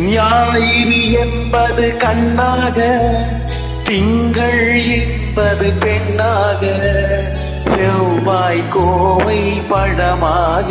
ஞாயிறு என்பது கண்ணாக திங்கள் என்பது பெண்ணாக செவ்வாய் கோவை படமாக.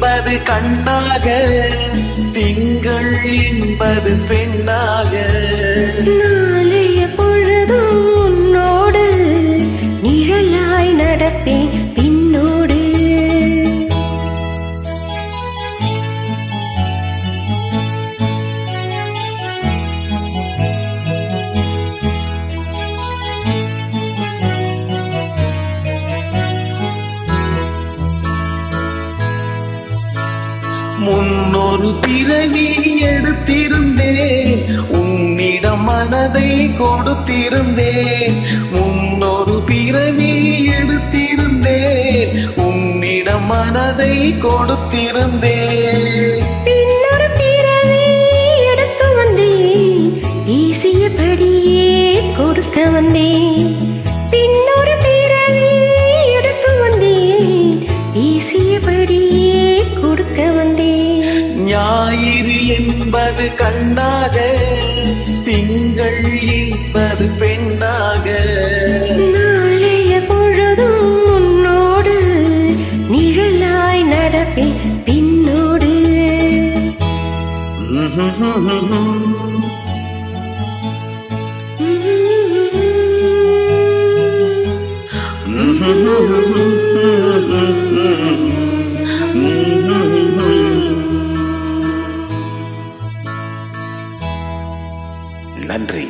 என்பது கண்ணாக திங்கள் என்பது பெண்ணாக. முன்னொரு பிறவி எடுத்திருந்தேன். உன்னிடம் மனதை கொடுத்திருந்தேன். முன்னொரு பிறவி எடுத்திருந்தேன். உன்னிடம் மனதை கொடுத்திருந்தேன். பின்னொரு பிறவி எடுத்து வந்தேன். ஈசியபடியே கொடுக்க வந்தேன். ஞாயிறு என்பது கண்ணாக திங்கள் என்பது பெண்ணாக. நாளைய பொழுதும் உன்னோடு நிழலாய் நடப்பேன் பின்னோடு. நன்றி